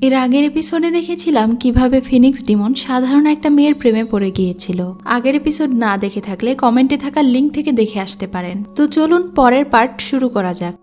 এর আগের এপিসোডে দেখেছিলাম কীভাবে ফিনিক্স ডিমন সাধারণ একটা মেয়ের প্রেমে পড়ে গিয়েছিল। আগের এপিসোড না দেখে থাকলে কমেন্টে থাকা লিঙ্ক থেকে দেখে আসতে পারেন। তো চলুন পরের পার্ট শুরু করা যাক।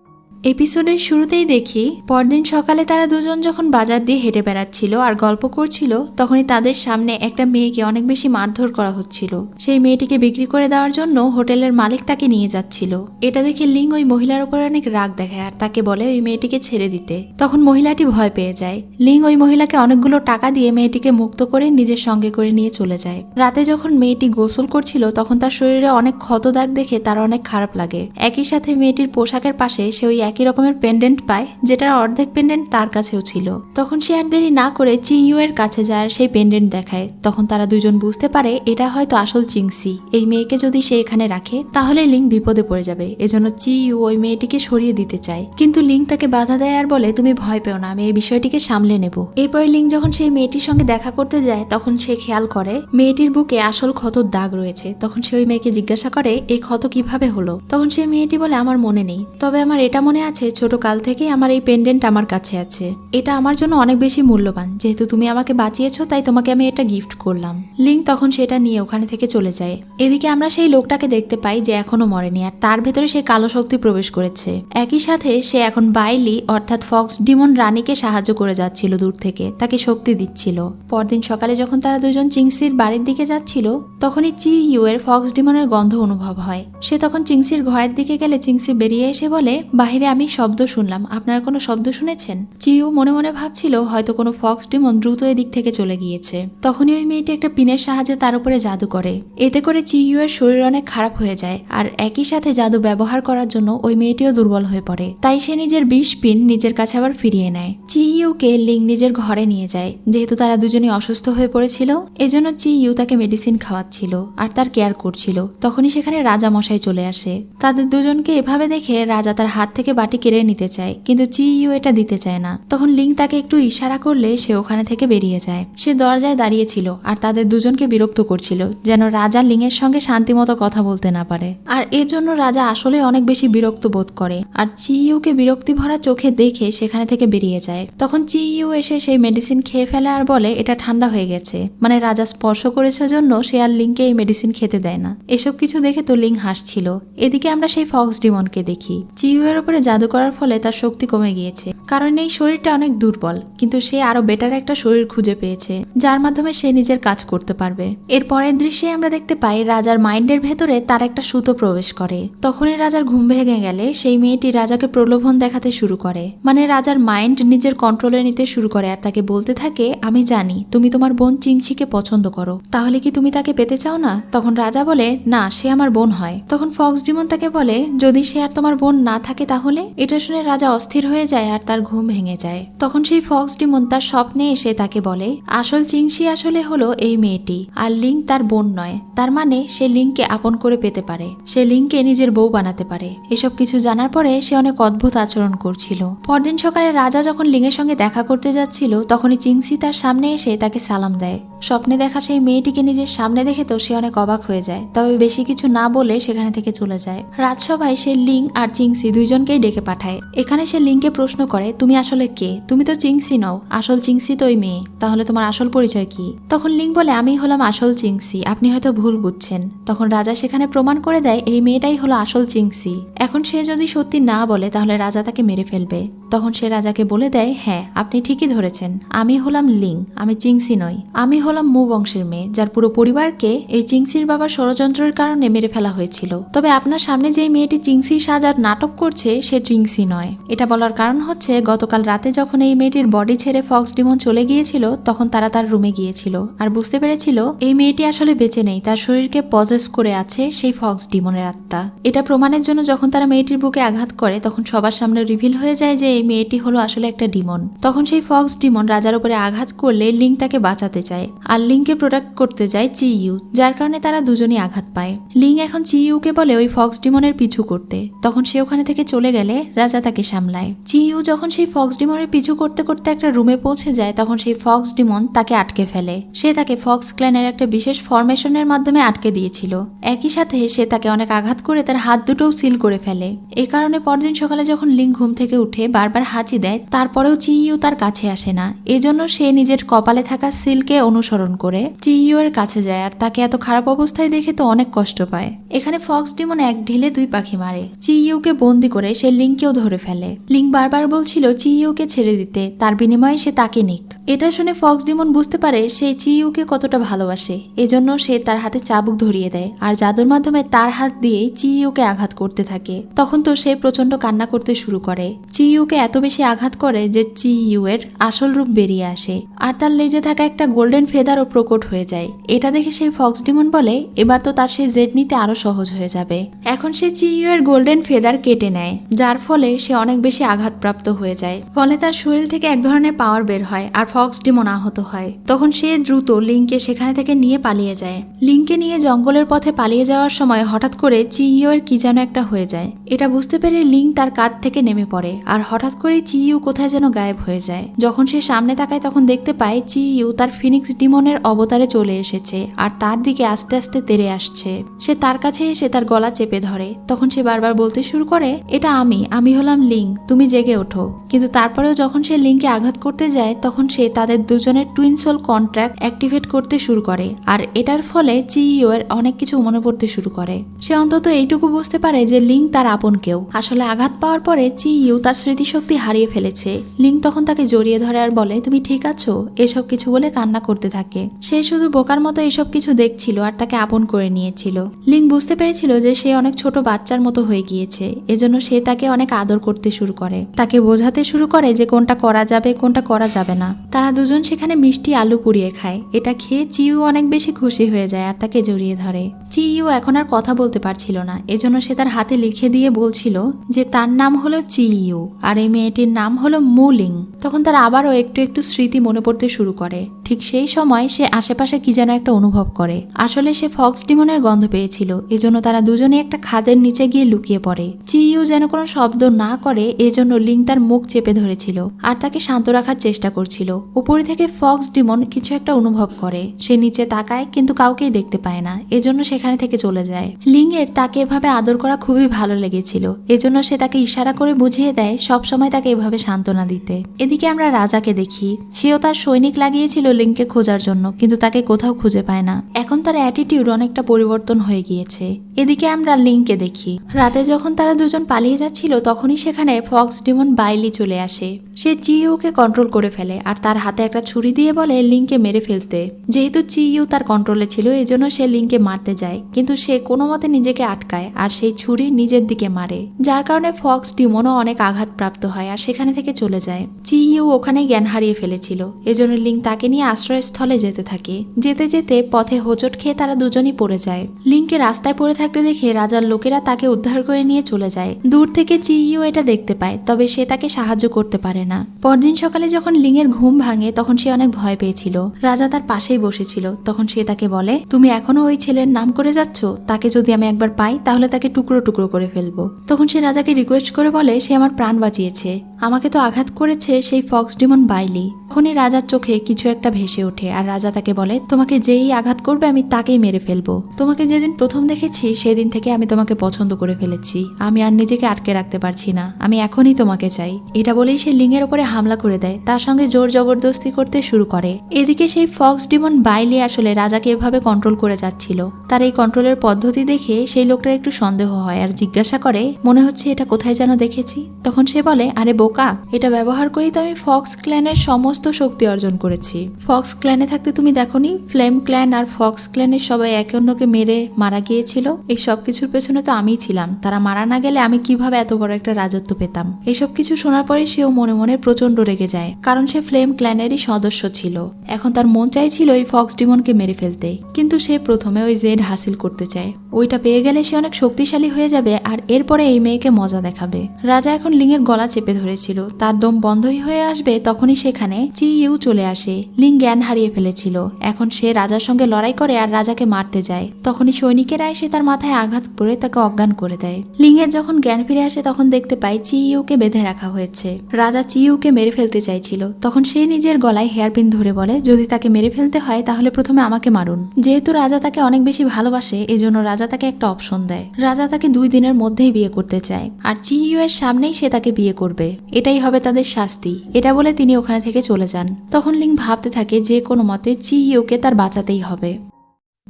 এপিসোডের শুরুতেই দেখি, পরদিন সকালে তারা দুজন যখন বাজার দিয়ে হেঁটে বেড়াচ্ছিল আর গল্প করছিল, তখনই তাদের সামনে একটা মেয়েকে অনেক বেশি মারধর করা হচ্ছিল। সেই মেয়েটিকে বিক্রি করে দেওয়ার জন্য হোটেলের মালিক তাকে নিয়ে যাচ্ছিল। এটা দেখে লিং ওই মহিলার উপর অনেক রাগ দেখায় আর তাকে বলে ওই মেয়েটিকে ছেড়ে দিতে। তখন মহিলাটি ভয় পেয়ে যায়। লিং ওই মহিলাকে অনেকগুলো টাকা দিয়ে মেয়েটিকে মুক্ত করে নিজের সঙ্গে করে নিয়ে চলে যায়। রাতে যখন মেয়েটি গোসল করছিল, তখন তার শরীরে অনেক ক্ষত দাগ দেখে তার অনেক খারাপ লাগে। একই সাথে মেয়েটির পোশাকের পাশে সে ওই একই রকমের পেন্ডেন্ট পায়, যেটার অর্ধেক পেন্ডেন্ট তার কাছেও ছিল। তখন সে আর দেরি না করে চি ইউ এর কাছে যায় সেই পেন্ডেন্ট দেখায়। তখন তারা দুজন বুঝতে পারে এটা হয়তো আসল চিংসি এই মেয়েকে যদি সে এখানে রাখে, তাহলে লিং বিপদে পড়ে যাবে। এজন্য চি ইউ ওই মেয়েটিকে সরিয়ে দিতে চায়। কিন্তু লিং তাকে বাধা দেয় আর বলে, তুমি ভয় পেও না, আমি এই বিষয়টিকে সামলে নেব। এরপরে লিং যখন সেই মেয়েটির সঙ্গে দেখা করতে যায়, তখন সে খেয়াল করে, মেয়েটির বুকে আসল ক্ষতর দাগ রয়েছে। তখন সে ওই মেয়েকে জিজ্ঞাসা করে, এই ক্ষত কীভাবে হলো? তখন সেই মেয়েটি বলে, আমার মনে নেই। তবে আমার এটা মনে আছে ছোট কাল থেকেই আমার এই পেন্ডেন্ট আমার কাছে আছে। এটা আমার জন্য অনেক বেশি মূল্যবান। যেহেতু তুমি আমাকে বাঁচিয়েছো, তাই তোমাকে আমি এটা গিফট করলাম। লিং তখন সেটা নিয়ে ওখানে থেকে চলে যায়। এদিকে আমরা সেই লোকটাকে দেখতে পাই যে এখনও মরেনি, আর তার ভেতরে সে কালো শক্তি প্রবেশ করেছে। একই সাথে সে এখন বাইলি, অর্থাৎ ফক্স ডিমন রানীকে সাহায্য করে যাচ্ছিল দূর থেকে, তাকে শক্তি দিচ্ছিল। পরদিন সকালে যখন তারা দুজন চিংসির বাড়ির দিকে যাচ্ছিল, তখনই চি ইউ এর ফক্স ডিমনের গন্ধ অনুভব হয়। সে তখন চিংসির ঘরের দিকে গেলে চিংসি বেরিয়ে এসে বলে, বাহিরে আমি শব্দ শুনলাম। আপনার কোনো শব্দ শুনেছেন? চিউ মনে মনে ভাবছিল হয়তো কোনো ফক্স ডিমন দ্রুত এদিক থেকে চলে গিয়েছে। তখনই ওই মেয়েটি একটা পিনের সাহায্যে তার উপরে জাদু করে। এতে করে চিউ এর শরীর অনেক খারাপ হয়ে যায় আর একই সাথে জাদু ব্যবহার করার জন্য ওই মেয়েটিও দুর্বল হয়ে পড়ে। তাই সে নিজের বিষ পিন নিজের কাছে আবার ফিরিয়ে নেয়। চিইউকে লিং নিজের ঘরে নিয়ে যায়। যেহেতু তারা দুজনেই অসুস্থ হয়ে পড়েছিল, এজন্য চিইউ তাকে মেডিসিন খাওয়াচ্ছিল আর তার কেয়ার করছিল। তখনই সেখানে রাজা মশাই চলে আসে। তাদের দুজনকে এভাবে দেখে রাজা তার হাত থেকে বাটি কেড়ে নিতে চায়, কিন্তু চিইউ এটা দিতে চায় না। তখন লিং তাকে একটু ইশারা করলে সে ওখানে থেকে বেরিয়ে যায়। সে দরজায় দাঁড়িয়েছিল আর তাদের দুজনকে বিরক্ত করছিল, যেন রাজা লিং এর সঙ্গে শান্তিমতো কথা বলতে না পারে। আর এজন্য রাজা আসলে অনেক বেশি বিরক্ত বোধ করে। আর চিইউকে বিরক্তি ভরা চোখে দেখে সেখানে থেকে বেরিয়ে যায়। তখন চিইউ এসে সেই মেডিসিন খেয়ে ফেলে আর বলে, এটা ঠান্ডা হয়ে গেছে। মানে রাজা স্পর্শ করেছে জন্য সে আর লিংকে এই মেডিসিন খেতে দেয় না। এসব কিছু দেখে তো লিং হাসছিল। এদিকে আমরা সেই ফক্স ডিমনকে দেখি। চিইউ এর উপরে জাদু করার ফলে তার শক্তি কমে গিয়েছে। কারণ এই শরীরটা অনেক দুর্বল, কিন্তু সে আরও বেটার একটা শরীর খুঁজে পেয়েছে, যার মাধ্যমে সে নিজের কাজ করতে পারবে। এর পরের দৃশ্যে আমরা দেখতে পাই রাজার মাইন্ডের ভেতরে তার একটা সুতো প্রবেশ করে। তখনই রাজার ঘুম ভেঙে গেলে সেই মেয়েটি রাজাকে প্রলোভন দেখাতে শুরু করে। মানে রাজার মাইন্ড নিজের কন্ট্রোলে নিতে শুরু করে আর তাকে বলতে থাকে, আমি জানি, তুমি তোমার বোন চিংচিকে পছন্দ করো। তাহলে কি তুমি তাকে পেতে চাও না? তখন রাজা বলে, না, সে আমার বোন হয়। তখন ফক্স ডিমন তাকে বলে, যদি সে আর তোমার বোন না থাকে তাহলে এটা শুনে রাজা অস্থির হয়ে যায় আর তার ঘুম ভেঙে যায়। তখন সেই ফক্স ডিমন তার স্বপ্নে এসে তাকে বলে, আসল চিংসি আসলে হলো এই মেয়েটি, আর লিঙ্ক তার বোন নয়। তার মানে সে লিঙ্ককে আপন করে পেতে পারে। সে লিঙ্ককে নিজের বউ বানাতে পারে। এসব কিছু জানার পরে সে অনেক অদ্ভুত আচরণ করছিল। পরদিন সকালে রাজা যখন লিঙ্গের সঙ্গে দেখা করতে যাচ্ছিল, তখনই চিংসি তার সামনে এসে তাকে সালাম দেয়। স্বপ্নে দেখা সেই মেয়েটিকে নিজের সামনে দেখে তো সে অনেক অবাক হয়ে যায়। তবে বেশি কিছু না বলে সেখানে থেকে চলে যায়। রাজসভায় সে লিং আর চিংসি দুইজনকেই ডেকে পাঠায়। এখানে সে লিংকে প্রশ্ন করে, তুমি আসলে কে? তুমি তো চিংসি নও। আসল চিংসি তো ওই মেয়ে। তাহলে তোমার আসল পরিচয় কি? তখন লিং বলে, আমি হলাম আসল চিংসি। আপনি হয়তো ভুল বুঝছেন। তখন রাজা সেখানে প্রমাণ করে দেয়, এই মেয়েটাই হলো আসল চিংসি। এখন সে যদি সত্যি না বলে, তাহলে রাজা তাকে মেরে ফেলবে। তখন সে রাজাকে বলে দেয় হ্যাঁ আপনি ঠিকই ধরেছেন। আমি হলাম লিং, আমি চিংসি নই। আমি হলাম মু বংশের মেয়ে, যার পুরো পরিবারকে এই চিংসির বাবার ষড়যন্ত্রের কারণে মেরে ফেলা হয়েছিল। তবে আপনার সামনে যে মেয়েটি চিংসি সাজার নাটক করছে, সে চিংসি নয়। এটা বলার কারণ হচ্ছে, গতকাল রাতে যখন এই মেয়েটির বডি ছেড়ে ফক্স ডিমন চলে গিয়েছিল, তখন তারা তার রুমে গিয়েছিল। আর বুঝতে পেরেছিল, এই মেয়েটি আসলে বেঁচে নেই, তার শরীরকে পজেস করে আছে সেই ফক্স ডিমনের আত্মা। এটা প্রমাণের জন্য যখন তারা মেয়েটির বুকে আঘাত করে, তখন সবার সামনে রিভিল হয়ে যায় যে এই মেয়েটি হলো আসলে একটা ডিমন। তখন সেই ফক্স ডিমন রাজার উপরে আঘাত করলে লিং তাকে বাঁচাতে চায় আর লিংকে প্রোটেক্ট করতে যায় চি ইউ যার কারণে তারা দুজনেই আঘাত পায়। লিং এখন চি ইউকে বলে ওই ফক্স ডিমনের পিছু করতে। তখন সে ওখানে থেকে চলে গেলে রাজা তাকে সামলায়। চি ইউ যখন সেই ফক্স ডিমনের পিছু করতে করতে একটা রুমে পৌঁছে যায়, তখন সেই ফক্স ডিমন তাকে আটকে ফেলে। সে তাকে ফক্স ক্ল্যানের একটা বিশেষ ফরমেশনের মাধ্যমে আটকে দিয়েছিল। একই সাথে সে তাকে অনেক আঘাত করে তার হাত দুটোও সিল করে ফেলে। এ কারণে পরদিন সকালে যখন লিং ঘুম থেকে উঠে বারবার হাঁচি দেয়, তারপরেও চিইউ তার কাছে আসে না। এজন্য সে নিজের কপালে থাকা সিলকে অনুসরণ করে চিইউ এর কাছে যায় আর তাকে এত খারাপ অবস্থায় দেখে তো অনেক কষ্ট পায়। এখানে ফক্স ডিমন এক ঢিলে দুই পাখি মারে। চিইউকে বন্দি করে সে লিঙ্ককেও ধরে ফেলে। লিঙ্ক বারবার বলছিল চিইউকে ছেড়ে দিতে, তার বিনিময়ে সে তাকে নিক। এটা শুনে ফক্স ডিমন বুঝতে পারে সে চিইউকে কতটা ভালোবাসে, এজন্য সে তার হাতে চাবুক ধরিয়ে দেয় আর জাদুর মাধ্যমে তার হাত দিয়ে চিইউকে আঘাত করতে থাকে। তখন তো সে প্রচণ্ড কান্না করতে শুরু করে। চিইউকে এত বেশি আঘাত করে যে চিইউ এর আসল রূপ বেরিয়ে আসে। আর তার লেজে থাকা একটা গোল্ডেন ফেদারও প্রকট হয়ে যায়। এটা দেখে সেই ফক্স ডিমন বলে, এবার তো তার সেই জেড নিতে আরও সহজ হয়ে যাবে। এখন সে চিইউ এর গোল্ডেন ফেদার কেটে নেয়, যার ফলে সে অনেক বেশি আঘাতপ্রাপ্ত হয়ে যায়। ফলে তার শরীর থেকে এক ধরনের পাওয়ার বের হয় আর ফক্স ডিমন আহত হয়। তখন সে দ্রুত লিঙ্ককে সেখানে থেকে নিয়ে পালিয়ে যায়। লিঙ্ককে নিয়ে জঙ্গলের পথে পালিয়ে যাওয়ার সময় হঠাৎ করে চিইউ এর কি যেন একটা হয়ে যায়। এটা বুঝতে পেরে লিঙ্ক তার কাঁধ থেকে নেমে পড়ে আর হঠাৎ করে চিইউ কোথায় যেন গায়েব হয়ে যায়। যখন সে সামনে তাকায় তখন দেখতে পায় চিইউ তার ফিনিক্স ডিমনের অবতারে চলে এসেছে আর তার দিকে আস্তে আস্তে তেরে আসছে। সে তার কাছে এসে তার গলা চেপে ধরে। তখন সে বারবার বলতে শুরু করে, এটা আমি আমি হলাম লিঙ্ক তুমি জেগে ওঠো। কিন্তু তারপরেও যখন সে লিংকে আঘাত করতে যায়, তখন সে তাদের দুজনের টুইন সোল কন্ট্রাক্ট অ্যাক্টিভেট করতে শুরু করে আর এটার ফলে চিইও এর অনেক কিছু মনে পড়তে শুরু করে। সে অন্তত এইটুকু বুঝতে পারে যে লিঙ্ক তার আপন কেউ। আসলে আঘাত পাওয়ার পরে চিইউ তার স্মৃতিশক্তি হারিয়ে ফেলেছে। লিঙ্ক তখন তাকে জড়িয়ে ধরে আর বলে, তুমি ঠিক আছো? এসব কিছু বলে কান্না করতে থাকে। সে শুধু বোকার মতো এসব কিছু দেখছিল আর তাকে আপন করে নিয়েছিল। লিঙ্ক বুঝতে পেরেছিল যে সে অনেক ছোট বাচ্চার মতো হয়ে গিয়েছে। এজন্য সে তাকে অনেক আদর করতে শুরু করে। তাকে বোঝাতে শুরু করে যে কোনটা করা যাবে, কোনটা করা যাবে না। তারা দুজন সেখানে মিষ্টি আলু পুড়িয়ে খায়। এটা খেয়ে চিউ অনেক বেশি খুশি হয়ে যায় আর তাকে জড়িয়ে ধরে। চিইউ এখন আর কথা বলতে পারছিল না। এজন্য সে তার হাতে লিখে দিয়ে বলছিল যে, তার নাম হলো চিইউ আর এই মেয়েটির নাম হলো মুলিং। তখন তার আবারও একটু একটু স্মৃতি মনে পড়তে শুরু করে। ঠিক সেই সময় সে আশেপাশে কি যেন একটা অনুভব করে। আসলে সে ফক্স ডিমনের গন্ধ পেয়েছিল। এজন্য তারা দুজনে একটা খাদের নিচে গিয়ে লুকিয়ে পড়ে। চিইউ যেন কোনো শব্দ না করে, এজন্য লিং তার মুখ চেপে ধরেছিল আর তাকে শান্ত রাখার চেষ্টা করছিল। উপরে থেকে ফক্স ডিমন কিছু একটা অনুভব করে। সে নিচে তাকায়, কিন্তু কাউকেই দেখতে পায় না। এজন্য সেখানে থেকে চলে যায়। লিং এর তাকে এভাবে আদর করা খুবই ভালো লেগেছিল। এজন্য সে তাকে ইশারা করে বুঝিয়ে দেয়, সব সময় তাকে এভাবে সান্ত্বনা দিতে। এদিকে আমরা রাজাকে দেখি, সেও তার সৈনিক লাগিয়েছিল লিঙ্কে খোঁজার জন্য, কিন্তু তাকে কোথাও খুঁজে পায় না। এখন তার অ্যাটিটিউড অনেকটা পরিবর্তন হয়ে গিয়েছে। এদিকে আমরা লিংকে দেখি। রাতে যখন তারা দুজন পালিয়ে যাচ্ছিল, তখনই সেখানে ফক্স ডিমন বাইলি চলে আসে। সে চিইউকে কন্ট্রোল করে ফেলে আর তার হাতে একটা ছুরি দিয়ে বলে লিংকে মেরে ফেলতে। যেহেতু চিইউ তার কন্ট্রোলে ছিল, এজন্য সে লিংকে মারতে যায়। কিন্তু সে কোনো মতে নিজেকে আটকায় আর সেই ছুরি নিজের দিকে মারে। যার কারণে ফক্স ডিমনও অনেক আঘাতপ্রাপ্ত হয় আর সেখানে থেকে চলে যায়। চিইউ ওখানে জ্ঞান হারিয়ে ফেলেছিল, এজন্য লিঙ্ক তাকে নিয়ে আশ্রয়স্থলে যেতে থাকে। যেতে যেতে পথে হোঁচট খেয়ে তারা দুজনই পড়ে যায়। লিঙ্কে রাস্তায় পড়ে থাকতে দেখে রাজার লোকেরা তাকে উদ্ধার করে নিয়ে চলে যায়। দূর থেকে চিইউ এটা দেখতে পায়, তবে সে তাকে সাহায্য করতে পারে না। পরদিন সকালে যখন লিংয়ের ঘুম ভাঙে, তখন সে অনেক ভয় পেয়েছিল। রাজা তার পাশেই বসেছিল, তখন সে তাকে বলে, তুমি এখনও ওই ছেলের নাম করে যাচ্ছ? তাকে যদি আমি একবার পাই, তাহলে তাকে টুকরো টুকরো করে ফেলব। তখন সে রাজাকে রিকোয়েস্ট করে বলে, সে আমার প্রাণ বাঁচিয়েছে। আমাকে তো আঘাত করেছে সেই ফক্স ডিমন বাইলি। তখনই রাজার চোখে কিছু একটা ভেসে ওঠে আর রাজা তাকে বলে, তোমাকে যেই আঘাত করবে আমি তাকেই মেরে ফেলব। তোমাকে যেদিন প্রথম দেখেছি, সেদিন থেকে আমি তোমাকে পছন্দ করে ফেলেছি। আমি আর নিজেকে আটকে রাখতে পারছি না। আমি এখনই তোমাকে চাই। এটা বলেই সে লিঙ্গের ওপরে হামলা করে দেয়। তার সঙ্গে জোর জবরদস্তি করতে শুরু করে। এদিকে সেই ফক্স ডিমন বাইলি আসলে রাজাকে এভাবে কন্ট্রোল করে যাচ্ছিল। তার এই কন্ট্রোলের পদ্ধতি দেখে সেই লোকটার একটু সন্দেহ হয় আর জিজ্ঞাসা করে, মনে হচ্ছে এটা কোথায় যেন দেখেছি? তখন সে বলে, আরে, বোকা এটা ব্যবহার করেই তো আমি ফক্স ক্ল্যানের সমস্ত শক্তি অর্জন করেছি। ফক্স ক্ল্যানে থাকতে তুমি দেখোনি, ফ্লেম ক্ল্যান আর ফক্স ক্ল্যানের সবাই একে অন্যকে মেরে মারা গিয়েছিল। এই সব কিছুর পেছনে তো আমিই ছিলাম। তারা মারা না গেলে আমি কীভাবে এত বড় একটা রাজত্ব পেতাম? এইসব কিছু শোনার পরে সেও মনে মনে প্রচণ্ড রেগে যায়, কারণ সে ফ্লেম ক্ল্যানেরই সদস্য ছিল। এখন তার মন চাইছিল এই ফক্স ডিমনকে মেরে ফেলতে, কিন্তু সে প্রথমে ওই জেড হাসিল করতে চায়। ওইটা পেয়ে গেলে সে অনেক শক্তিশালী হয়ে যাবে আর এরপরে এই মেয়েকে মজা দেখাবে। রাজা এখন লিংয়ের গলা চেপে ধরেছিল তার দম বন্ধই হয়ে আসবে তখনই সেখানে চি ইউ চলে আসে। লিং জ্ঞান হারিয়ে ফেলেছিল। এখন সে রাজার সঙ্গে লড়াই করে আর রাজাকে মারতে যায়। তখনই সৈনিকেরা এসে তার মাথায় আঘাত করে তাকে অজ্ঞান করে দেয়। লিংয়ের যখন জ্ঞান ফিরে আসে তখন দেখতে পায় চি ইউকে বেঁধে রাখা হয়েছে। রাজা চি ইউকে মেরে ফেলতে চাইছিল। তখন সে নিজের গলায় হেয়ারপিন ধরে বলে, যদি তাকে মেরে ফেলতে হয় তাহলে প্রথমে আমাকে মারুন। যেহেতু রাজা তাকে অনেক বেশি ভালোবাসে, এজন্য রাজা তাকে একটা অপশন দেয়। রাজা তাকে দুই দিনের মধ্যেই বিয়ে করতে চায়। আর চি ইউ এর সামনেই সে তাকে বিয়ে করবে। এটাই হবে তাদের শাস্তি। এটা বলে তিনি ওখানে থেকে চলে যান। তখন লিং ভাবতে থাকে যে কোনো মতে চি ইউকে তার বাঁচাতেই হবে।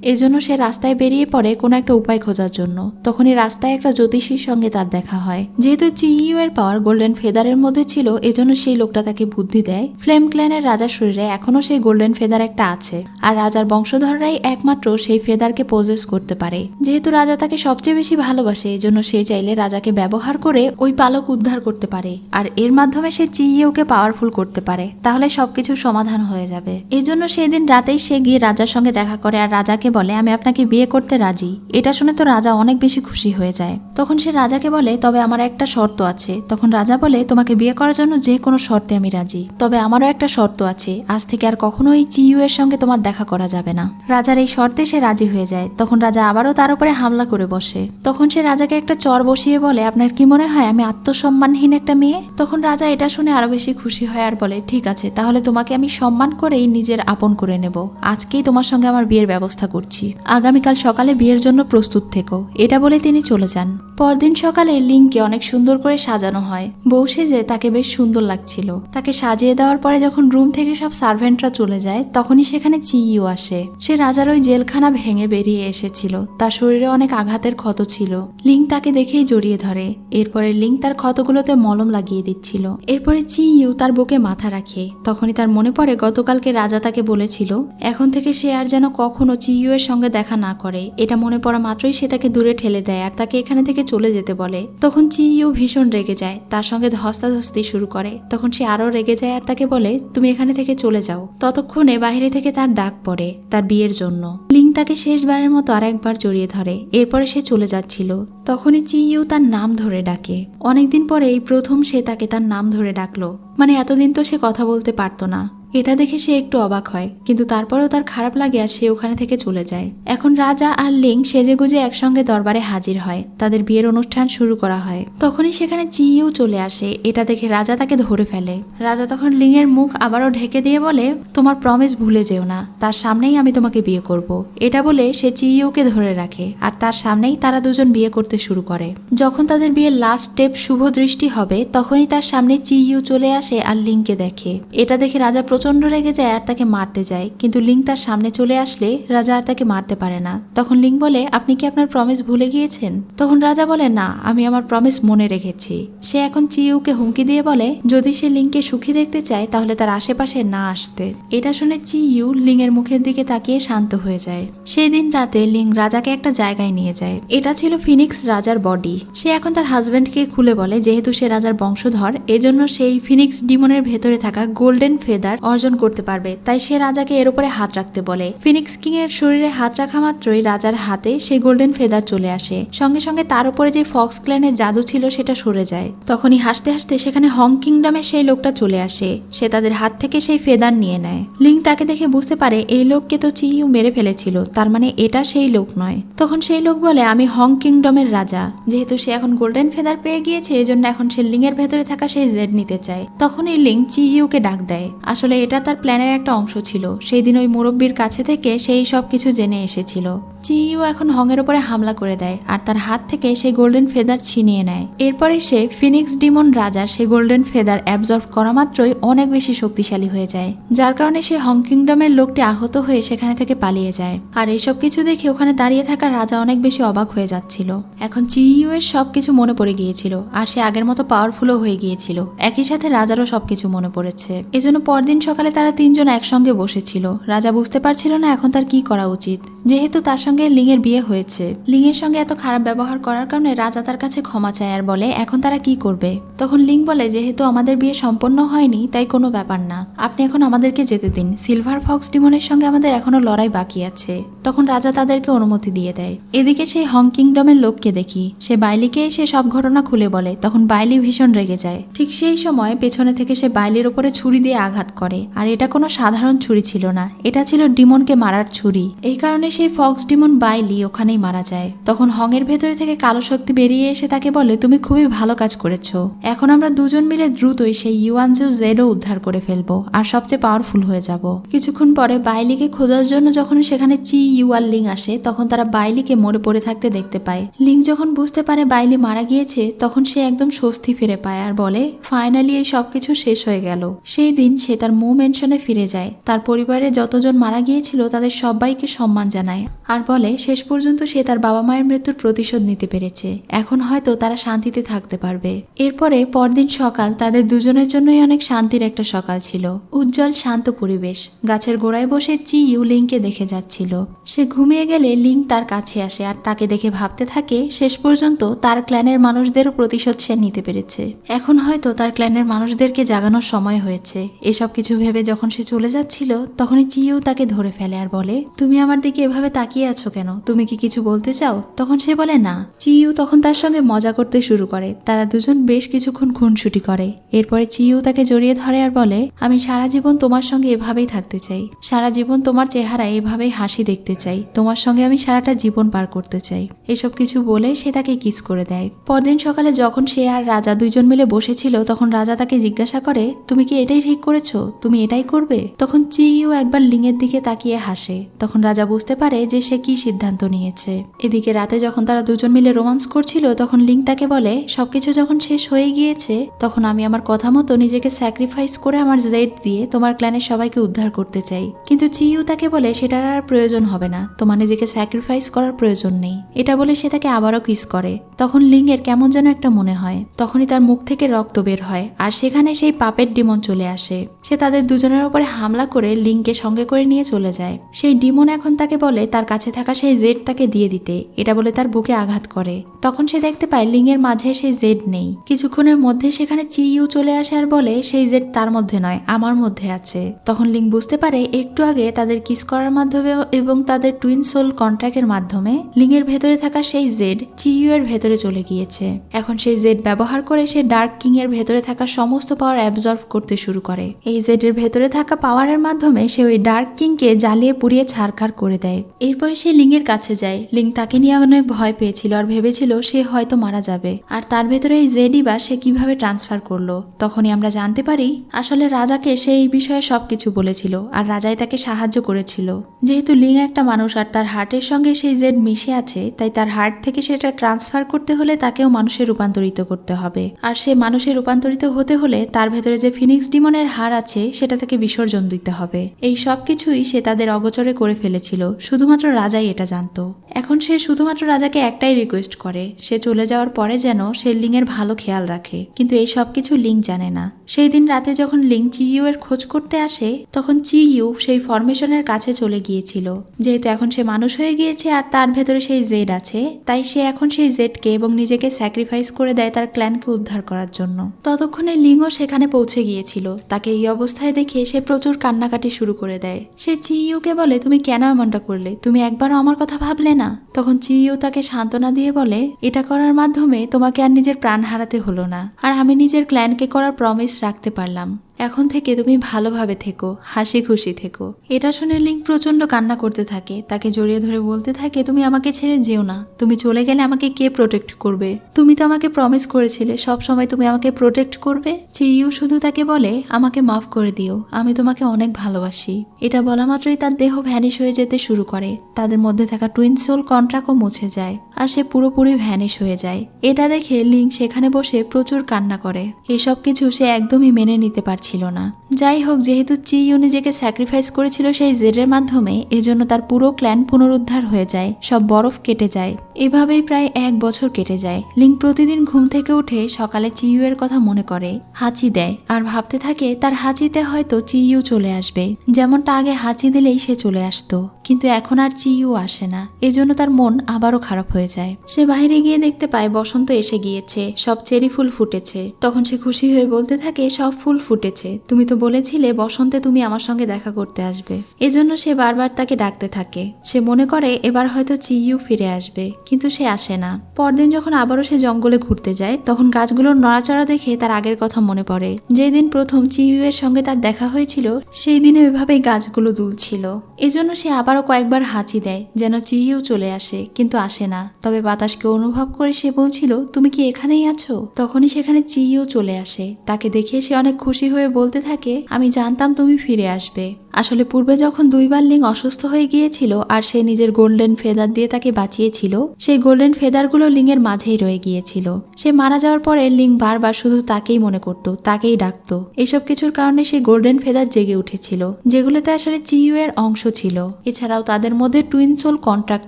এজন্য সে রাস্তায় বেরিয়ে পড়ে কোনো একটা উপায় খোঁজার জন্য। তখনই রাস্তায় একটা জ্যোতিষীর সঙ্গে তার দেখা হয়। যেহেতু চিইউ এর পাওয়ার গোল্ডেন ফেদারের মধ্যে ছিল, এজন্য সেই লোকটা তাকে বুদ্ধি দেয়। ফ্লেম ক্ল্যানের রাজার শরীরে এখনও সেই গোল্ডেন ফেদার একটা আছে। আর রাজার বংশধররাই একমাত্র সেই ফেদারকে পজেস করতে পারে। যেহেতু রাজা তাকে সবচেয়ে বেশি ভালোবাসে, এজন্য সে চাইলে রাজাকে ব্যবহার করে ওই পালক উদ্ধার করতে পারে। আর এর মাধ্যমে সে চিইউকে পাওয়ারফুল করতে পারে। তাহলে সবকিছু সমাধান হয়ে যাবে। এজন্য সেদিন রাতেই সে গিয়ে রাজার সঙ্গে দেখা করে, আর রাজাকে বলে, আমি আপনাকে বিয়ে করতে রাজি। এটা শুনে তো রাজা অনেক বেশি খুশি হয়ে যায় তখন সে রাজাকে বলে, তবে আমার একটা শর্ত আছে তখন রাজা বলে, তোমাকে বিয়ে করার জন্য যে কোনো শর্তে আমি রাজি। তবে আমারও একটা শর্ত আছে। আজ থেকে আর কখনো এই চিইউ এর সঙ্গে তোমার দেখা করা যাবে না রাজার এই শর্তে সে রাজি হয়ে যায়। তখন রাজা আবারও তার উপরে হামলা করে বসে। তখন সে রাজাকে একটা চর বসিয়ে বলে, আপনার কি মনে হয় আমি আত্মসম্মানহীন একটা মেয়ে তখন রাজা এটা শুনে আরও বেশি খুশি হয় আর বলে, ঠিক আছে, তাহলে তোমাকে আমি সম্মান করেই নিজের আপন করে নেব। আজকেই তোমার সঙ্গে আমার বিয়ের ব্যবস্থা করছি। আগামীকাল সকালে বিয়ের জন্য প্রস্তুত থেকো। এটা বলে তিনি চলে যান। পরদিন সকালে লিংকে অনেক সুন্দর করে সাজানো হয়। বউ সেজে তাকে বেশ সুন্দর লাগছিল। তাকে সাজিয়ে দেওয়ার পরে যখন রুম থেকে সব সার্ভেন্টরা চলে যায়, তখনই সেখানে চিইও আসে। সে রাজার ওই জেলখানা ভেঙে বেরিয়ে এসেছিল। তার শরীরে অনেক আঘাতের ক্ষত ছিল। লিং তাকে দেখেই জড়িয়ে ধরে। এরপরে লিং তার ক্ষতগুলোতে মলম লাগিয়ে দিচ্ছিল। এরপরে চিইউ তার বুকে মাথা রাখে। তখনই তার মনে পড়ে, গতকালকে রাজা তাকে বলেছিল, এখন থেকে সে আর যেন কখনো চিইউ এর সঙ্গে দেখা না করে। এটা মনে পড়া মাত্রই সে তাকে দূরে ঠেলে দেয় আর তাকে এখানে থেকে চলে যেতে বলে। তখন চিইউ ভীষণ রেগে যায়, তার সঙ্গে ধস্তাধস্তি শুরু করে। তখন সে আরও রেগে যায় আর তাকে বলে, তুমি এখানে থেকে চলে যাও। ততক্ষণে বাইরে থেকে তার ডাক পড়ে, তার বিয়ের জন্য। লিং তাকে শেষবারের মতো আরেকবার জড়িয়ে ধরে। এরপরে সে চলে যাচ্ছিল। তখনই চিইউ তার নাম ধরে ডাকে। অনেকদিন পরে এই প্রথম সে তাকে তার নাম ধরে ডাকলো। মানে এতদিন তো সে কথা বলতে পারতো না। এটা দেখে সে একটু অবাক হয়, কিন্তু তারপরেও তার খারাপ লাগে আর সে ওখানে থেকে চলে যায়। এখন রাজা আর লিং সেজেগুজে একসঙ্গে দরবারে হাজির হয়, তাদের বিয়ের অনুষ্ঠান শুরু করা হয়। তখনই সেখানে চিইও চলে আসে, এটা দেখে রাজা তাকে ধরে ফেলে। রাজা তখন লিংয়ের মুখ আবারও ঢেকে দিয়ে বলে, তোমার প্রমিস ভুলে যেও না, তার সামনেই আমি তোমাকে বিয়ে করব। এটা বলে সে চিইওকে ধরে রাখে, আর তার সামনেই তারা দুজন বিয়ে করতে শুরু করে। যখন তাদের বিয়ের লাস্ট স্টেপ শুভ দৃষ্টি হবে, তখনই তার সামনে চিইউ চলে আসে আর লিংকে দেখে। এটা দেখে রাজা প্রচণ্ড রেগে যায় আর তাকে মারতে যায়, কিন্তু লিং তার সামনে চলে আসলে রাজা আর তাকে মারতে পারে না। তখন লিং বলে, আপনি কি আপনার প্রমিস ভুলে গিয়েছেন? তখন রাজা বলে, না, আমি আমার প্রমিস মনে রেখেছি। সে এখন চিউকে হুমকি দিয়ে বলে, যদি সে লিংকে সুখী দেখতে চায়, তাহলে তার আশেপাশে না আসতে। এটা শুনে চিইউ লিং এর মুখের দিকে তাকিয়ে শান্ত হয়ে যায়। সেই দিন রাতে লিং রাজাকে একটা জায়গায় নিয়ে যায়। এটা ছিল ফিনিক্স রাজার বডি। সে এখন তার হাজবেন্ডকে খুলে বলে, যেহেতু সে রাজার বংশধর, এজন্য সেই ফিনিক্স ডিমনের ভেতরে থাকা গোল্ডেন ফেদার অর্জন করতে পারবে। তাই সে রাজাকে এর উপরে হাত রাখতে বলে। ফিনিক্স কিং এর শরীরে হাত রাখা মাত্রই রাজার হাতে সেই গোল্ডেন ফেদার চলে আসে। সঙ্গে সঙ্গে তার উপরে যে ফক্স ক্ল্যানের জাদু ছিল সেটা সরে যায়। তখনই হাসতে হাসতে সেখানে হং কিংডমের সেই লোকটা চলে আসে। সে তাদের হাত থেকে সেই ফেদার নিয়ে নেয়। লিং তাকে দেখে বুঝতে পারে, এই লোককে তো চিইউ মেরে ফেলেছিল। তার মানে এটা সেই লোক নয়। তখন সেই লোক বলে, আমি হং কিংডমের রাজা। যেহেতু সে এখন গোল্ডেন ফেদার পেয়ে গিয়েছে, এজন্য এখন সে লিং এর ভেতরে থাকা সেই জেড নিতে চায়। তখন এই লিং চিহিউকে ডাক দেয়। আসলে এটা তার প্ল্যানের একটা অংশ ছিল। সেই দিন ওই মুরব্বীর কাছে থেকে সেই সব কিছু জেনে এসেছিল। চিইউ এখন হংয়ের উপরে হামলা করে দেয় আর তার হাত থেকে সেই গোল্ডেন ফেদার ছিনিয়ে নেয়। এরপরে সে ফিনিক্স ডিমন রাজার সেই গোল্ডেন ফেদার অ্যাবজর্ব করা মাত্রই অনেক বেশি শক্তিশালী হয়ে যায়, যার কারণে সে হং কিংডমের লোকটি আহত হয়ে সেখানে থেকে পালিয়ে যায়। আর এইসব কিছু দেখে ওখানে দাঁড়িয়ে থাকা রাজা অনেক বেশি অবাক হয়ে যাচ্ছিল। এখন চিইউ এর সবকিছু মনে পড়ে গিয়েছিল আর সে আগের মতো পাওয়ারফুলও হয়ে গিয়েছিল। একই সাথে রাজারও সবকিছু মনে পড়েছে। এজন্য পরদিন সকালে তারা তিনজন একসঙ্গে বসেছিল। রাজা বুঝতে পারছিল না এখন তার কি করা উচিত। যেহেতু তার সঙ্গে লিংয়ের বিয়ে হয়েছে। লিংয়ের সঙ্গে এত খারাপ ব্যবহার করার কারণে রাজা তার কাছে ক্ষমা চায় আর বলে, এখন তারা কি করবে? তখন লিং বলে, যেহেতু আমাদের বিয়ে সম্পন্ন হয়নি, তাই কোনো ব্যাপার না। আপনি এখন আমাদেরকে যেতে দিন। সিলভার ফক্স ডিমনের সঙ্গে আমাদের এখনও লড়াই বাকি আছে। তখন রাজা তাদেরকে অনুমতি দিয়ে দেয়। এদিকে সেই হং কিংডমের লোককে দেখি। সে বাইলিকে এসে সব ঘটনা খুলে বলে। তখন বাইলি ভীষণ রেগে যায়। ঠিক সেই সময় পেছনে থেকে সে বাইলির ওপরে ছুরি দিয়ে আঘাত করে। আর এটা কোনো সাধারণ ছুরি ছিল না। এটা ছিল ডিমনকে মারার ছুরি। এই কারণে সেই ফক্স ডিমন বাইলি ওখানেই মারা যায়। তখন হংয়ের ভেতরে থেকে কালো শক্তি বেরিয়ে এসে তাকে বলে, তুমি খুবই ভালো কাজ করেছ। এখন আমরা দুজন মিলে দ্রুতই সেই ইউয়ানজিউ জেডও উদ্ধার করে ফেলব আর সবচেয়ে পাওয়ারফুল হয়ে যাব। কিছুক্ষণ পরে বাইলিকে খোঁজার জন্য যখন সেখানে চি ইউয়ার লিং আসে, তখন তারা বাইলিকে মরে পড়ে থাকতে দেখতে পায়। লিং যখন বুঝতে পারে বাইলি মারা গিয়েছে, তখন সে একদম স্বস্তি ফিরে পায় আর বলে, ফাইনালি এই সবকিছু শেষ হয়ে গেল। সেই দিন সে তার মো মেনশনে ফিরে যায়। তার পরিবারে যতজন মারা গিয়েছিল, তাদের সবাইকে সম্মান জানায়। আর বলে, শেষ পর্যন্ত সে তার বাবা মায়ের মৃত্যুর প্রতিশোধ নিতে পেরেছে। এখন হয়তো তারা শান্তিতে থাকতে পারবে। এরপরে পরদিন সকাল তাদের দুজনের জন্যই অনেক শান্তির একটা সকাল ছিল। উজ্জ্বল, শান্ত পরিবেশ। গাছের গোড়ায় বসে চি ইউ লিংকে দেখে যাচ্ছিল। সে ঘুমিয়ে গেলে লিং তার কাছে আসে আর তাকে দেখে ভাবতে থাকে, শেষ পর্যন্ত তার ক্ল্যানের মানুষদেরও প্রতিশোধ সে নিতে পেরেছে। এখন হয়তো তার ক্ল্যানের মানুষদেরকে জাগানোর সময় হয়েছে। এসব কিছু ভেবে যখন সে চলে যাচ্ছিল, তখনই চিও তাকে ধরে ফেলে আর বলে, তুমি আমার দিকে এভাবে তাকিয়ে আছো কেন? তুমি কি কিছু বলতে চাও? তখন সে বলে, না। চিউ তখন তার সঙ্গে মজা করতে শুরু করে। তারা দুজন বেশ কিছুক্ষণ খুনসুটি করে। এরপরে চিউ তাকে জড়িয়ে ধরে আর বলে, আমি সারা জীবন তোমার সঙ্গে এভাবেই থাকতে চাই। সারা জীবন তোমার চেহারা এভাবেই হাসি দেখতে চাই। তোমার সঙ্গে আমি সারাটা জীবন পার করতে চাই। এসব কিছু বলে সে তাকে কিস করে দেয়। পরদিন সকালে যখন সে আর রাজা দুইজন মিলে বসেছিল, তখন রাজা তাকে জিজ্ঞাসা করে, তুমি কি এটাই ঠিক করেছ? তুমি এটাই করবে? তখন চিইও একবার লিঙ্গের দিকে তাকিয়ে হাসে। তখন রাজা বুঝতে পারে যে সে কি সিদ্ধান্ত নিয়েছে। এদিকে রাতে যখন তারা দুজন মিলে রোমান্স করছিল, তখন লিঙ্ক তাকে বলে, সবকিছু যখন শেষ হয়ে গিয়েছে, তখন আমি আমার কথা মতো নিজেকে স্যাক্রিফাইস করে আমার জেড দিয়ে তোমার ক্ল্যানের সবাইকে উদ্ধার করতে চাই। কিন্তু চিইউ তাকে বলে, সেটার আর প্রয়োজন হবে না। তোমার নিজেকে স্যাক্রিফাইস করার প্রয়োজন নেই। এটা বলে সে তাকে আবারও কিস করে। তখন লিঙ্গের কেমন যেন একটা মনে হয়, তখনই তার মুখ থেকে রক্ত বের হয়, আর সেখানে সেই পাপের ডিমন চলে আসে। সে তাদের দুজনের উপরে হামলা করে লিঙ্ককে সঙ্গে করে নিয়ে চলে যায়। সেই ডিমন এখন তাকে বলে তার কাছে থাকা সেই জেড তাকে দিয়ে দিতে। এটা বলে তার বুকে আঘাত করে। তখন সে দেখতে পায় লিঙ্গের মাঝে সেই জেড নেই। কিছুক্ষণের মধ্যে সেখানে চিইউ চলে আসে আর বলে, সেই জেড তার মধ্যে নয়, আমার মধ্যে আছে। তখন লিঙ্ক বুঝতে পারে, একটু আগে তাদের কিস করার মাধ্যমে এবং তাদের টুইন সোল কন্ট্রাক্টের মাধ্যমে লিঙ্গের ভেতরে থাকা সেই জেড চিইউ এর ভেতরে চলে গিয়েছে। এখন সেই জেড ব্যবহার করে সে ডার্ক কিং এর ভেতরে থাকা সমস্ত পাওয়ার অ্যাবজর্ব করতে শুরু করে। এই জেড এর ভেতরে থাকা পাওয়ারের মাধ্যমে সে ওই ডার্ক কিংকে জ্বালিয়ে পুড়িয়ে ছাড়খাড় করে দেয়। এরপর সে লিঙ্গের কাছে যায়। লিঙ্ক তাকে নিয়ে অনেক ভয় পেয়েছিল আর ভেবেছিল সে হয়তো মারা যাবে। আর তার ভেতরে এই জেডই বা সে কীভাবে ট্রান্সফার করল, তখনই আমরা জানতে পারি, আসলে রাজাকে সে এই বিষয়ে সবকিছু বলেছিল আর রাজাই তাকে সাহায্য করেছিল। যেহেতু লিং একটা মানুষ আর তার হার্টের সঙ্গে সেই জেড মিশে আছে, তাই তার হার্ট থেকে সেটা ট্রান্সফার করতে হলে তাকেও মানুষে রূপান্তরিত করতে হবে। আর সে মানুষে রূপান্তরিত হতে হলে তার ভেতরে যে ফিনিক্স ডিমনের হার আছে, সেটা তাকে বিসর্জন দিতে হবে। এই সব কিছুই সে তাদের অগোচরে করে ফেলেছিল। শুধুমাত্র রাজাই এটা জানতো। এখন সে শুধুমাত্র রাজাকে একটাই রিকোয়েস্ট করে, সে চলে যাওয়ার পরে যেন সে লিংয়ের ভালো খেয়াল রাখে। কিন্তু এই সব কিছু লিং জানে না। সেই দিন রাতে যখন লিং চিইউ এর খোঁজ করতে আসে, তখন চিইউ সেই ফরমেশনের কাছে চলে গিয়েছিল। যেহেতু এখন সে মানুষ হয়ে গিয়েছে আর তার ভেতরে সেই জেড আছে, তাই সে এখন সেই জেডকে এবং নিজেকে স্যাক্রিফাইস করে দেয় তার ক্ল্যানকে উদ্ধার করার জন্য। ততক্ষণে লিংও সেখানে পৌঁছে গিয়েছিল। তাকে এই অবস্থায় দেখে সে প্রচুর কান্নাকাটি শুরু করে দেয়। সে চিইউকে বলে, তুমি কেন এমনটা করলে। তুমি একবারও আমার কথা ভাবলে না। তখন চিও তাকে সান্ত্বনা দিয়ে বলে, এটা করার মাধ্যমে তোমাকে আর নিজের প্রাণ হারাতে হলো না। আর আমি নিজের ক্ল্যানকে করার প্রমিস রাখতে পারলাম। এখন থেকে তুমি ভালোভাবে থেকো হাসি খুশি থেকো। এটা শুনে লিঙ্ক প্রচণ্ড কান্না করতে থাকে। তাকে জড়িয়ে ধরে বলতে থাকে, তুমি আমাকে ছেড়ে যেও না। তুমি চলে গেলে আমাকে কে প্রোটেক্ট করবে? তুমি তো আমাকে প্রমিস করেছিলে, সব সময় তুমি আমাকে প্রোটেক্ট করবে? চিইউ শুধু তাকে বলে, আমাকে মাফ করে দিও। আমি তোমাকে অনেক ভালোবাসি। এটা বলা মাত্রই তার দেহ ভ্যানিশ হয়ে যেতে শুরু করে। তাদের মধ্যে থাকা টুইন সোল কন্ট্রাক্টও মুছে যায়, আর সে পুরোপুরি ভ্যানিশ হয়ে যায়। এটা দেখে লিঙ্ক সেখানে বসে প্রচুর কান্না করে। এসব কিছু সে একদমই মেনে নিতে পারছিল না। যাই হোক, যেহেতু চি ইউ নিজেকে স্যাক্রিফাইস করেছিল সেই জেডের মাধ্যমে, এজন্য তার পুরো ক্ল্যান পুনরুদ্ধার হয়ে যায়, সব বরফ কেটে যায়। এভাবেই প্রায় এক বছর কেটে যায়। লিঙ্ক প্রতিদিন ঘুম থেকে উঠে সকালে চিইউ এর কথা মনে করে, হাঁচি দেয়, আর ভাবতে থাকে তার হাঁচিতে হয়তো চিইউ চলে আসবে। যেমনটা আগে হাঁচি দিলেই সে চলে আসতো। কিন্তু এখন আর চিইউ আসে না। এজন্য তার মন আবারও খারাপ হয়ে যায়। সে বাইরে গিয়ে দেখতে পায় বসন্ত এসে গিয়েছে। সব চেরি ফুল ফুটেছে। তখন সে খুশি হয়ে বলতে থাকে, সব ফুল ফুটেছে। তুমি তো বলেছিলে বসন্তে তুমি আমার সঙ্গে দেখা করতে আসবে। এজন্য সে বারবার তাকে ডাকতে থাকে। সে মনে করে, এবার হয়তো চিইউ ফিরে আসবে। কিন্তু সে আসে না। পরদিন যখন আবারও সে জঙ্গলে ঘুরতে যায়, তখন গাছগুলোর নড়াচড়া দেখে তার আগের কথা মনে পড়ে। যেদিন প্রথম চিইউ এর সঙ্গে তার দেখা হয়েছিল, সেই দিনে ওইভাবেই গাছগুলো দুলছিল। এজন্য সে আবার আবারও কয়েকবার হাঁচি দেয়, যেন চিহিও চলে আসে, কিন্তু আসে না। তবে বাতাসকে অনুভব করে সে বলছিল, তুমি কি এখানেই আছো? তখনই সেখানে চিহিও চলে আসে। তাকে দেখে সে অনেক খুশি হয়ে বলতে থাকে, আমি জানতাম তুমি ফিরে আসবে। আসলে পূর্বে যখন দুইবার লিং অসুস্থ হয়ে গিয়েছিল আর সে নিজের গোল্ডেন ফেদার দিয়ে তাকে বাঁচিয়েছিল, সেই গোল্ডেন ফেদারগুলো লিংয়ের মাঝেই রয়ে গিয়েছিল। সে মারা যাওয়ার পরে লিং বারবার শুধু তাকেই মনে করত, তাকেই ডাকতো। এইসব কিছুর কারণে সেই গোল্ডেন ফেদার জেগে উঠেছিল, যেগুলোতে আসলে চিইউ এর অংশ ছিল। এছাড়াও তাদের মধ্যে টুইন সোল কন্ট্রাক্ট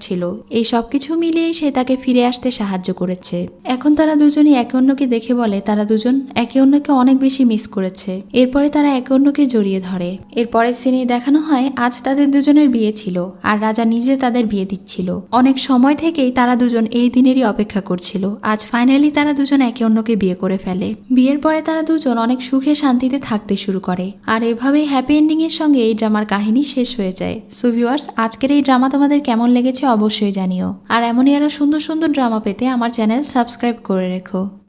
ছিল। এই সবকিছু মিলিয়েই সে তাকে ফিরে আসতে সাহায্য করেছে। এখন তারা দুজনই একে অন্যকে দেখে বলে, তারা দুজন একে অন্যকে অনেক বেশি মিস করেছে। এরপরে তারা একে অন্যকে জড়িয়ে ধরে। এরপরে সিনে দেখানো হয়, আজ তাদের দুজনের বিয়ে ছিল আর রাজা নিজে তাদের বিয়ে দিচ্ছিল। অনেক সময় থেকেই তারা দুজন এই দিনেরই অপেক্ষা করছিল। আজ ফাইনালি তারা দুজন একে অন্যকে বিয়ে করে ফেলে। বিয়ের পরে তারা দুজন অনেক সুখে শান্তিতে থাকতে শুরু করে। আর এভাবেই হ্যাপি এন্ডিং এর সঙ্গে এই ড্রামার কাহিনী শেষ হয়ে যায়। সো ভিউয়ার্স আজকের এই ড্রামা তোমাদের কেমন লেগেছে অবশ্যই জানিও। আর এমনই আরও সুন্দর সুন্দর ড্রামা পেতে আমার চ্যানেল সাবস্ক্রাইব করে রেখো।